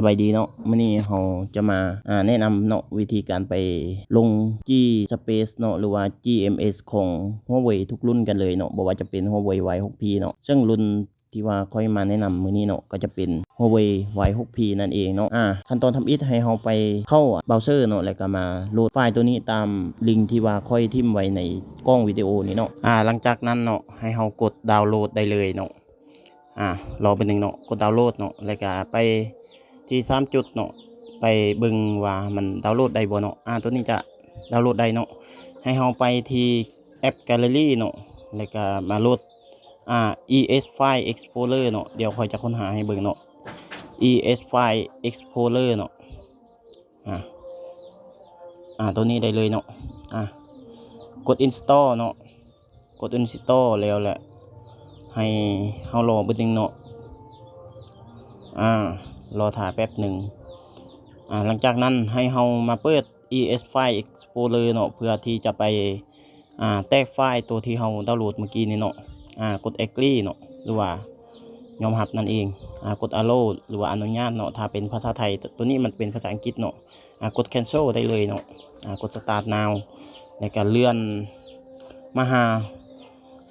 สบายดีเนาะมื้อนี้เราจะมาอ่าแนะนำเนาะวิธีการไปลง G Space เนาะหรือว่า GMS ของ Huawei ทุกรุ่นกันเลยเนาะบ่ว่าจะเป็น Huawei Y6P เนาะซึ่งรุ่นที่ว่าค่อยมาแนะนำมือนี้เนาะก็จะเป็น Huawei Y6P นั่นเองเนาะอ่าขั้นตอนทำอิฐให้เราไปเข้าเบราว์เซอร์เนาะแล้วก็มาโหลดไฟล์ตัวนี้ตามลิงก์ที่ว่าค่อยทิมไว้ในกล้องวิดีโอนี้เนาะอ่าหลังจากนั้นเนาะให้เรากดดาวน์โหลดได้เลยเนาะอ่ารอเป็นหนึ่งเนาะกดดาวน์โหลดเนาะแล้วก็ไป ที่สามจุดเนาะไปเบิ่งว่ามันดาวน์โหลดได้บ่เนาะอ่าตัวนี้จะดาวน์โหลดได้เนาะให้เราไปที่แอป Gallery เนาะแล้วก็มาโหลดอ่า ES File Explorer เนาะเดี๋ยวค่อยจะค้นหาให้เบิ่งเนาะ ES File Explorer เนาะอ่าอ่าตัวนี้ได้เลยเนาะอ่ากด install เนาะกด install แล้วแหละให้เฮารอเบิดหนึงเนาะอ่า รอถ่ายแป๊บหนึ่งอ่าหลังจากนั้นให้เฮามาเปิด ES File Explorer เนาะเพื่อที่จะไปอ่าแตกไฟล์ตัวที่เฮาดาวน์โหลดเมื่อกี้นี่เนาะอ่ากด agree เนาะหรือว่ายอมรับนั่นเองอ่ากด allow หรือว่าอนุญาตเนาะถ้าเป็นภาษาไทย ตัวนี้มันเป็นภาษาอังกฤษเนาะอ่ากด cancel ได้เลยเนาะอ่ากด start now แล้วก็เลื่อนมาหา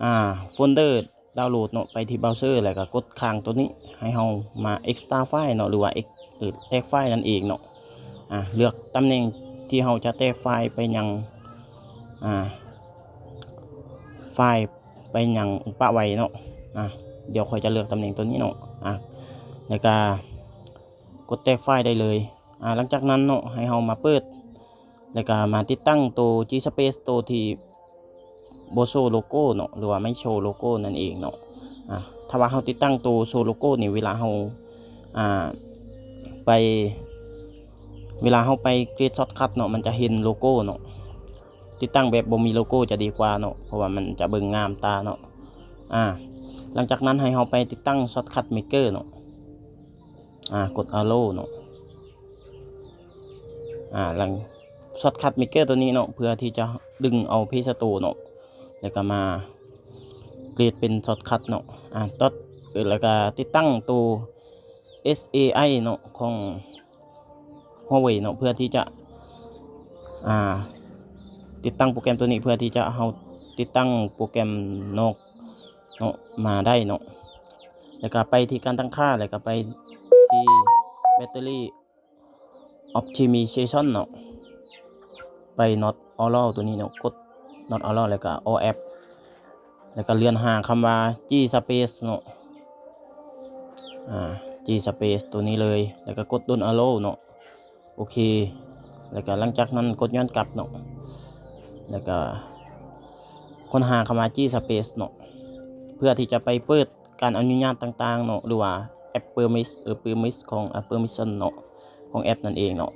อ่าโฟลเดอร์ ดาวน์โหลดเนาะไปที่เบราว์เซอร์แล้วก็กดค้างตัวนี้ให้เรามา extract ไฟล์เนาะหรือว่า ex หรือแตกไฟล์นั่นเองเนาะอ่าเลือกตำแหน่งที่เราจะแตกไฟล์ไปยังอ่าไฟล์ไปยังปะไว้เนาะอ่าเดี๋ยวค่อยจะเลือกตำแหน่งตัวนี้เนาะอ่าแล้วก็กดแตกไฟล์ได้เลยอ่าหลังจากนั้นเนาะให้เรามาเปิด แล้วก็มาติดตั้งตัว G Space ตัวที่ โบโซโลโก้เนาะหรือว่าไม่โชว์โลโก้นั่นเองเนาะอะถ้าว่าเราติดตั้งตัวโชว์โลโก้นี่เวลาเราอ่าไป เวลาเราไปเกรดช็อตคัทเนาะมันจะเห็นโลโก้เนาะติดตั้งแบบบ่มีโลโก้จะดีกว่าเนาะเพราะว่ามันจะเบิ่งงามตาเนาะอ่าหลังจากนั้นให้เราไปติดตั้งช็อตคัทเมเกอร์เนาะอ่ากด arrow เนาะอ่าหลังช็อตคัทเมเกอร์ตัวนี้เนาะเพื่อที่จะดึงเอาเพสโตเนาะ แล้วก็มาเกรดเป็นช็อตคัทเนาะอ่าตอดแล้วก็ติดตั้งตัว SAI เนาะของ Huawei เนาะเพื่อที่จะอ่าติดตั้งโปรแกรมตัวนี้เพื่อที่จะเอาติดตั้งโปรแกรมนอกเนาะมาได้เนาะแล้วก็ไปที่การตั้งค่าแล้วก็ไปที่แบตเตอรี่ optimization เนาะไป not all ตัวนี้เนาะกด not all แล้วก็ all app แล้วก็เลื่อนห่างคำว่า G space เนาะอ่า G space ตัวนี้เลย แล้วก็กด don't allow เนาะโอเค แล้วก็หลังจากนั้นกดย้อนกลับเนาะแล้วก็ค้นหาคำว่า G space เนาะเพื่อที่จะไปเปิดการอนุญาตต่างๆเนาะหรือว่าแอป permis เออ permis ของอ่า permission เนาะของแอปนั่นเองเนาะ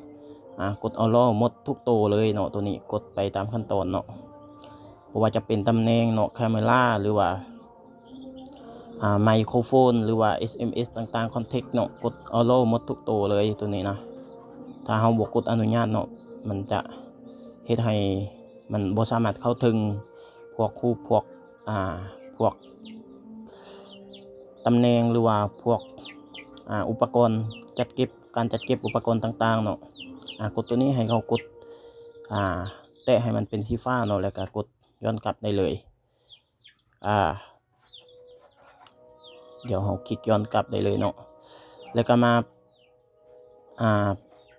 อ่ากดเอาล่อหมดทุกตัวเลยเนาะตัวนี้กดไปตามขั้นตอนเนาะ ว่าจะเป็นตำแหน่งเนาะ c a m e r a หรือว่าไมโครโฟน หรือว่า SMS ต่างๆคอนเทกต์เนาะกดเอาล่หมดทุกตัวเลยตัวนี้นะ ถ้าเราบวกกดอนุญาตเนาะมันจะเฮ็ดให้มันบ่สามารถเข้าถึงพวกคู่พวกอ่าพวกตำแหน่งหรือว่าพวกอ่าอุปกรณ์จัดเก็บการจัดเก็บอุปกรณ์ต่างๆเนาะอ่ากดตัวนี้ให้เขากดอ่าแตะให้มันเป็นสีฟ้าเนาะแล้วก็กด ย้อนกลับได้เลย อ่า เดี๋ยวเราคลิกย้อนกลับได้เลยเนาะ แล้วก็มา อ่า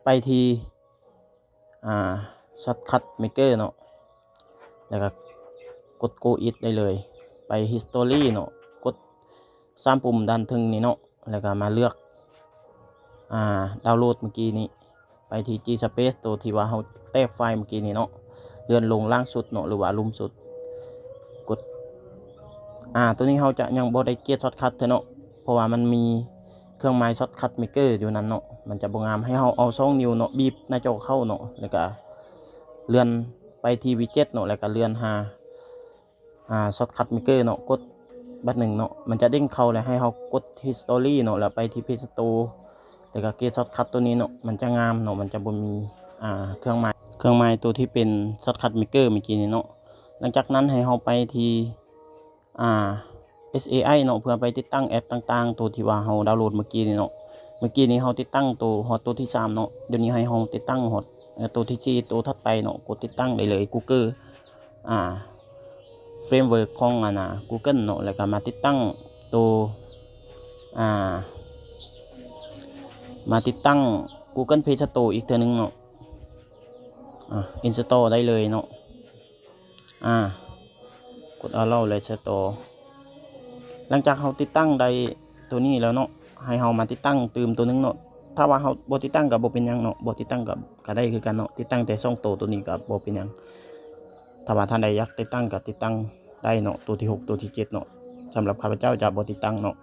ไปที่ อ่าช็อตคัทเมเกอร์เนาะ แล้วก็กด go it ได้เลย ไป history เนาะ กดสามปุ่มด้านทึงนี้เนาะ แล้วก็มาเลือก อ่า ดาวน์โหลดเมื่อกี้นี้ ไปที่ G Space ตัวที่ว่าเราแตกไฟล์เมื่อกี้นี้เนาะ เลื่อนลงล่างสุดเนาะหรือว่าลุ่มสุด กด อ่า ตัวนี้เราจะยังบ่ได้เกียร์ช็อตคัทเนาะ เพราะว่ามันมีเครื่องหมายช็อตคัทเมเกอร์อยู่นั้นเนาะ มันจะบ่งามให้เราเอา2นิ้วเนาะบีบหน้าจอเข้าเนาะ แล้วก็เลื่อนไปที่วิดเจ็ตเนาะ แล้วก็เลื่อนหา อ่าช็อตคัทเมเกอร์เนาะ กดบัตรหนึ่งเนาะ มันจะเด้งเข้าแล้วให้เรากด history เนาะ แล้วไปที่เพจสโตร์แต่ก็เกตช็อตคัทตัวนี้เนาะ มันจะงามเนาะ มันจะบ่มี อ่า เครื่องหมาย เครื่องหมายตัวที่เป็นช็อตคัทเมเกอร์เมื่อกี้นี้เนาะหลังจากนั้นให้เราไปที่อ่า SAI เนาะเพื่อไปติดตั้งแอปต่างๆ ตัวที่ว่าเราดาวน์โหลดเมื่อกี้นี้เนาะเมื่อกี้นี้เราติดตั้งตัวฮอตตัวที่สามเนาะเดี๋ยวนี้ให้เราติดตั้งฮอตตัวที่สี่ตัวถัดไปเนาะกดติดตั้งได้เลย Google อ่าเฟรมเวิร์กของอ่านะ Google เนาะแล้วก็มาติดตั้งตัวอ่ามาติดตั้ง Google Play Store อีกเทื่อนึงเนาะ อ่า install ได้เลยเนาะอ่ากด allow เลย store หลังจากเราติดตั้งได้ตัวนี้แล้วเนาะให้เรามาติดตั้งเติมตัวนึงเนาะถ้าว่าเราบติดตั้งกับบเป็นยังเนาะบติดตั้งกับก็ได้คือกันเนาะติดตั้งแต่สองตัวตัวนี้กับบเป็นยังถ้าว่าท่านใดอยากติดตั้งก็ติดตั้งได้เนาะตัวที่หกตัวที่เจ็ดเนาะสำหรับข้าพเจ้าจะบติดตั้งเนาะ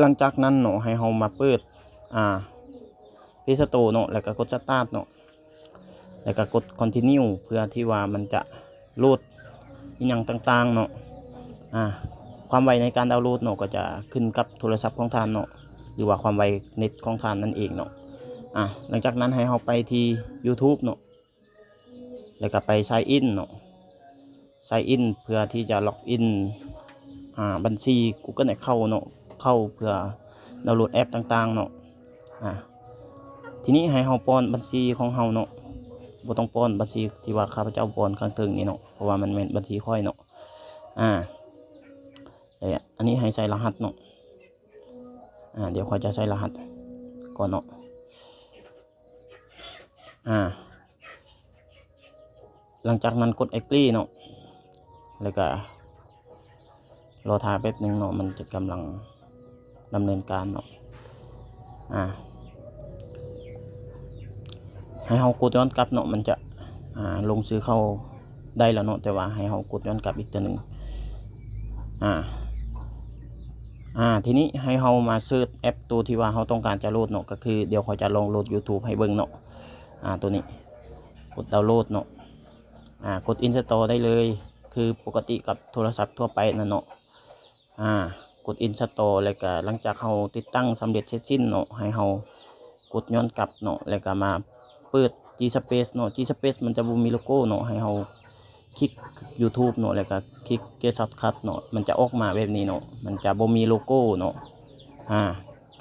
หลังจากนั้นเนาะให้เรามาเปิดอ่า Play Store เนาะแล้วก็กด Start เนาะ แล้วก็กด Continue เพื่อที่ว่ามันจะโหลดอีหยังต่างๆเนาะอ่าความไวในการดาวน์โหลดเนาะก็จะขึ้นกับโทรศัพท์ของท่านเนาะหรือว่าความไวเน็ตของท่านนั่นเองเนาะอะหลังจากนั้นให้เราไปที่ YouTube เนาะแล้วก็ไป sign in เนาะ sign in เพื่อที่จะล็อกอินอ่าบัญชี Google Account เนาะเข้าเพื่อดาวน์โหลดแอปต่างๆเนาะอะทีนี้ให้เราป้อนบัญชีของเราเนาะ บ่ต้องป้อนบัญชีที่ว่าข้าพเจ้าป้อนข้างถึงนี่เนาะเพราะว่ามันเป็นบัญชีค่อยเนาะอ่าเอ้ยอันนี้ให้ใส่รหัสเนาะอ่าเดี๋ยวขอยจะใส่รหัสก่อนเนาะอ่า หลังจากนั้นกด agree เนาะแล้วก็รอทาแป๊บหนึ่งเนาะมันจะกำลังดำเนินการเนาะอ่า ให้เฮากดย้อนกลับเนาะมันจะอ่าลงซื้อเข้าได้แล้วเนาะแต่ว่าให้เฮากดย้อนกลับอีกตัวหนึ่งอ่าอ่าทีนี้ให้เรามาเสิร์ชแอปตัวที่ว่าเราต้องการจะโหลดเนาะก็คือเดี๋ยวเขาจะลองโหลด YouTube ให้เบิ่งเนาะอ่าตัวนี้กดดาวน์โหลดเนาะอ่ากด install ได้เลย คือปกติกับโทรศัพท์ทั่วไปนั่นเนาะอ่ากด install แล้วก็หลังจากเราติดตั้งสำเร็จเสร็จสิ้นเนาะให้เรากดย้อนกลับเนาะแล้วก็มา เปิด G Space เนาะ G Space มันจะบ่มีโลโก้เนาะให้เราคลิก YouTube เนาะแล้วก็คลิก Get Shortcut เนาะมันจะออกมาแบบนี้เนาะมันจะบ่มีโลโก้เนาะอ่า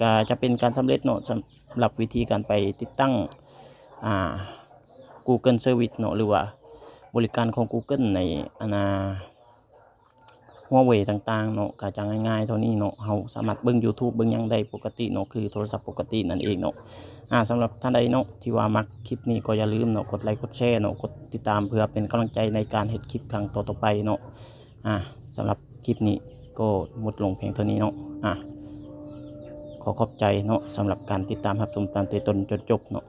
ก็จะเป็นการสำเร็จเนาะสำหรับวิธีการไปติดตั้งอ่า Google Service เนาะหรือว่าบริการของ Google ในอนา หัวเว่ยต่างๆเนาะก็จะง่ายๆเท่านี้เนาะเราสามารถเบิ่ง YouTube เบิ่งยังได้ปกติเนาะคือโทรศัพท์ปกตินั่นเองเนาะอ่าสำหรับท่านใดเนาะที่ว่ามักคลิปนี้ก็อย่าลืมเนาะกดไลค์กดแชร์เนาะกดติดตามเพื่อเป็นกำลังใจในการเฮ็ดคลิปครั้งต่อๆไปเนาะอ่าสำหรับคลิปนี้ก็หมดลงเพียงเท่านี้เนาะอ่าขอขอบใจเนาะสำหรับการติดตามรับชมตามแต่ต้นจนจบเนาะ